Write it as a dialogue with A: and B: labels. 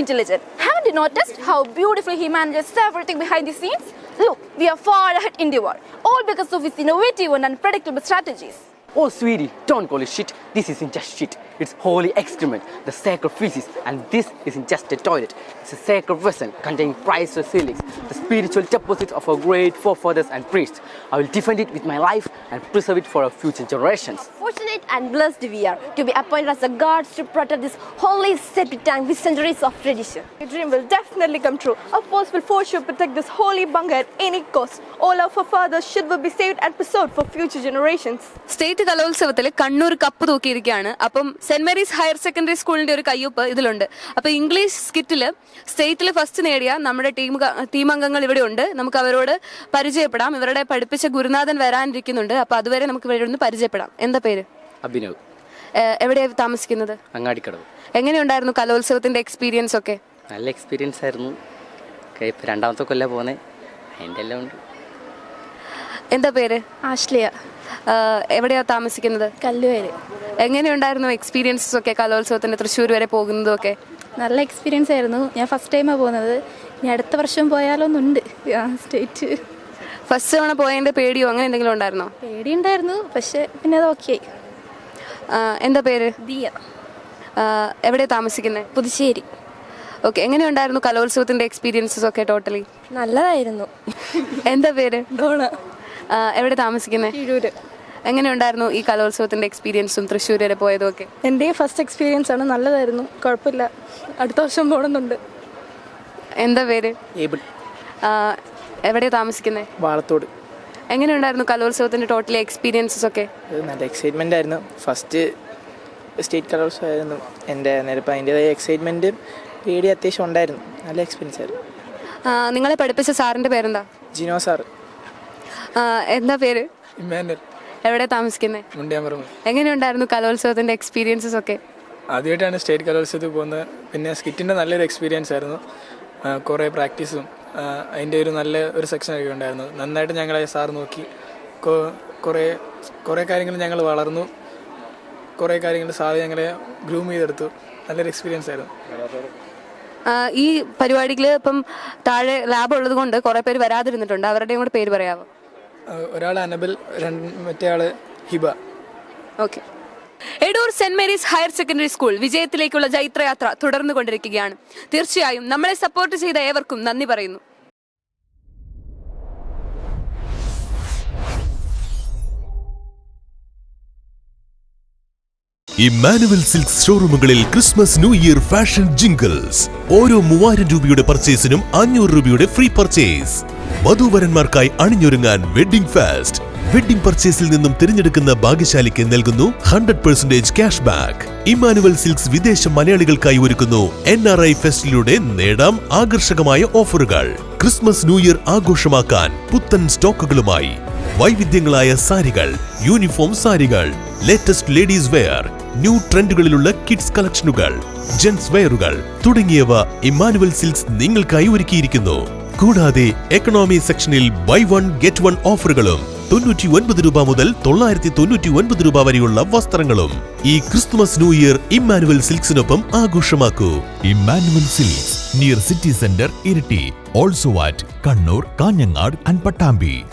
A: intelligent. Haven't you noticed how beautifully he manages everything behind the scenes? Look, we are far ahead in the world, all because of his innovative and unpredictable strategies.
B: Oh, sweetie, don't call it shit. This isn't just shit It's holy excrement, the sacred feces. And this isn't just a toilet. It's a sacred vessel containing priceless relics, the spiritual deposits of our great forefathers and priests. I will defend it with my life and preserve it for our future generations.
C: Fortunate and blessed we are to be appointed as the guards to protect this holy sacred tank with centuries of tradition.
D: Your dream will definitely come true. Our force will for sure protect this holy bunker at any cost. All our forefathers should will be saved and preserved for future generations.
E: State കലോത്സവത്തിൽ Kannur cup തൂക്കിയിരിക്കുകയാണ് അപ്പം saint Mary's higher secondary സ്കൂളിന്റെ ഒരു കയ്യൊപ്പ് ഇതിലുണ്ട്. അപ്പോൾ English സ്കിറ്റിൽ സ്റ്റേറ്റിൽ first നേടിയ നമ്മുടെ ടീം ടീം അംഗങ്ങൾ ഇവിടെ ഉണ്ട്. നമുക്ക് അവരോട് പരിചയപ്പെടാം. ഇവരുടെ പഠിപ്പിച്ച ഗുരുനാഥൻ വരാനിരിക്കുന്നുണ്ട്. അപ്പോൾ അതുവരെ നമുക്ക് ഇവിടെ ഒന്ന് പരിചയപ്പെടാം. എന്താ പേര്?
B: അഭിനവ്.
E: എവിടെയാണ് താമസിക്കുന്നത്?
B: അങ്ങാടിക്കടവ്.
E: എങ്ങനെയുണ്ടായിരുന്നു കലോത്സവത്തിന്റെ എക്സ്പീരിയൻസ് ഒക്കെ?
B: നല്ല എക്സ്പീരിയൻസ് ആയിരുന്നു. രണ്ടാമത്തെ കൊല്ലം പോകുന്നത് അതിന്റെ എല്ലാം ഉണ്ട്.
E: എന്താ പേര്?
D: ആശ്ലിയ.
E: എവിടെയാ താമസിക്കുന്നത്?
D: കല്ലുവേര്
E: എങ്ങനെയുണ്ടായിരുന്നു എക്സ്പീരിയൻസസ് ഒക്കെ കലോത്സവത്തിന് തൃശ്ശൂർ വരെ പോകുന്നതും ഒക്കെ
D: നല്ല എക്സ്പീരിയൻസ് ആയിരുന്നു. ഞാൻ ഫസ്റ്റ് ടൈമാണ് പോകുന്നത്. ഇനി അടുത്ത വർഷം പോയാലോന്നുണ്ട്. സ്റ്റേറ്റ്
E: ഫസ്റ്റ് തവണ പോയതിന്റെ പേടിയോ അങ്ങനെ എന്തെങ്കിലും ഉണ്ടായിരുന്നോ?
D: പേടി ഉണ്ടായിരുന്നു. പക്ഷെ പിന്നെ അത് ഓക്കെ
E: എന്താ പേര്?
D: ദിയ.
E: എവിടെ താമസിക്കുന്നത്
D: പുതുശ്ശേരി.
E: ഓക്കെ എങ്ങനെയുണ്ടായിരുന്നു കലോത്സവത്തിന്റെ എക്സ്പീരിയൻസസ് ഒക്കെ ടോട്ടലി
C: നല്ലതായിരുന്നു.
E: എന്താ പേര്?
D: ഡോണ
E: എവിടെ താമസിക്കുന്നത്
D: തിരൂര്
E: എങ്ങനെയുണ്ടായിരുന്നു ഈ കലോത്സവത്തിന്റെ എക്സ്പീരിയൻസും തൃശ്ശൂർ വരെ പോയതും ഒക്കെ
D: എന്റെ ഫസ്റ്റ് എക്സ്പീരിയൻസ് ആണ്. നല്ലതായിരുന്നു. കുഴപ്പമില്ല. അടുത്ത വർഷം പോകണമെന്നുണ്ട്
E: എന്താ പേര്? എവിടെയാ എവിടെ താമസിക്കുന്നത്
F: വാളത്തോട്.
E: എങ്ങനെയുണ്ടായിരുന്നു കലോത്സവത്തിന്റെ ടോട്ടലി എക്സ്പീരിയൻസസ് ഒക്കെ?
F: നല്ല എക്സൈറ്റ്മെന്റ് ആയിരുന്നു. ഫസ്റ്റ് സ്റ്റേറ്റ് കലോത്സവമായിരുന്നു. എന്റെ നേരപ്പം അതിന്റെതായ എക്സൈറ്റ്മെന്റും പേടി അത്യാവശ്യം ഉണ്ടായിരുന്നു. നല്ല എക്സ്പീരിയൻസ് ആയിരുന്നു.
E: നിങ്ങളെ പഠിപ്പിച്ച സാറിന്റെ പേരെന്താ?
F: ജിനോ സാർ
E: എന്താ പേര്? എവിടെ താമസിക്കുന്നത് എങ്ങനെയുണ്ടായിരുന്നു കലോത്സവത്തിന്റെ എക്സ്പീരിയൻസസ് ഒക്കെ?
G: ആദ്യമായിട്ടാണ് സ്റ്റേറ്റ് കലോത്സവത്തിൽ പോകുന്നത്. പിന്നെ സ്കിറ്റിന്റെ നല്ലൊരു എക്സ്പീരിയൻസ് ആയിരുന്നു. കുറെ പ്രാക്ടീസും അതിന്റെ അതിന്റെ ഒരു നല്ല ഒരു സെക്ഷനൊക്കെ ഉണ്ടായിരുന്നു. നന്നായിട്ട് ഞങ്ങളെ സാർ നോക്കി. കുറേ കുറേ കാര്യങ്ങൾ ഞങ്ങൾ വളർന്നു. കുറേ കാര്യങ്ങൾ സാർ ഞങ്ങളെ ഗ്രൂം ചെയ്തെടുത്തു. നല്ലൊരു എക്സ്പീരിയൻസ് ആയിരുന്നു.
E: ഈ പരിപാടിയിൽ ഇപ്പം താഴെ ലാബ് ഉള്ളത് കൊണ്ട് കുറെ പേര് വരാതിരുന്നിട്ടുണ്ട്. അവരുടെയും കൂടെ പേര് പറയാമോ
G: ഒരാൾ അനബിൽ മറ്റേ ആൾ Hiba.
E: Okay. Edoor saint Mary's higher secondary school വിജയത്തിലേക്കുള്ള ജൈത്രയാത്ര തുടർന്നു കൊണ്ടിരിക്കുകയാണ് തീർച്ചയായും നമ്മളെ സപ്പോർട്ട് ചെയ്ത ഏവർക്കും നന്ദി പറയുന്നു.
H: Emmanuel silks ഷോറൂമുകളിൽ Christmas new year fashion jingles. ഓരോ മൂവായിരം രൂപയുടെ പർച്ചേസിനും അഞ്ഞൂറ് രൂപയുടെ ഫ്രീ പർച്ചേസ്. വധുവരന്മാർക്കായി അണിഞ്ഞൊരുങ്ങാൻ വെഡിംഗ് ഫാസ്റ്റ്. വെഡിംഗ് പർച്ചേസിൽ നിന്നും തിരഞ്ഞെടുക്കുന്ന ഭാഗ്യശാലിക്ക് നൽകുന്നു hundred percentage cash back. Immanuel silks വിദേശ മലയാളികൾക്കായി ഒരുക്കുന്നു എൻ ആർ ഐ ഫെസ്റ്റിലൂടെ നേടാം ആകർഷകമായ ഓഫറുകൾ. ക്രിസ്മസ് ന്യൂ ഇയർ ആഘോഷമാക്കാൻ പുത്തൻ സ്റ്റോക്കുകളുമായി. വൈവിധ്യങ്ങളായ സാരികൾ യൂണിഫോം സാരികൾ ലേറ്റസ്റ്റ് ലേഡീസ് വെയർ ന്യൂ ട്രെൻഡുകളിലുള്ള കിഡ്സ് കളക്ഷനുകൾ ജെൻസ് വെയറുകൾ തുടങ്ങിയവ ഇമ്മാനുവൽ സിൽക്സ് നിങ്ങൾക്കായി ഒരുക്കിയിരിക്കുന്നു. കൂടാതെ എക്കണോമി സെക്ഷനിൽ ബൈ വൺ ഗെറ്റ് വൺ ഓഫറുകളും തൊണ്ണൂറ്റി ഒൻപത് രൂപ മുതൽ തൊള്ളായിരത്തി തൊണ്ണൂറ്റി ഒൻപത് രൂപ വരെയുള്ള വസ്ത്രങ്ങളും ഈ ക്രിസ്തുമസ് ന്യൂ ഇയർ ഇമ്മാനുവൽ സിൽക്സിനൊപ്പം ആഘോഷമാക്കൂ. Immanuel silks near city centre Iritty also at Kannur Kanhangad and Pattambi.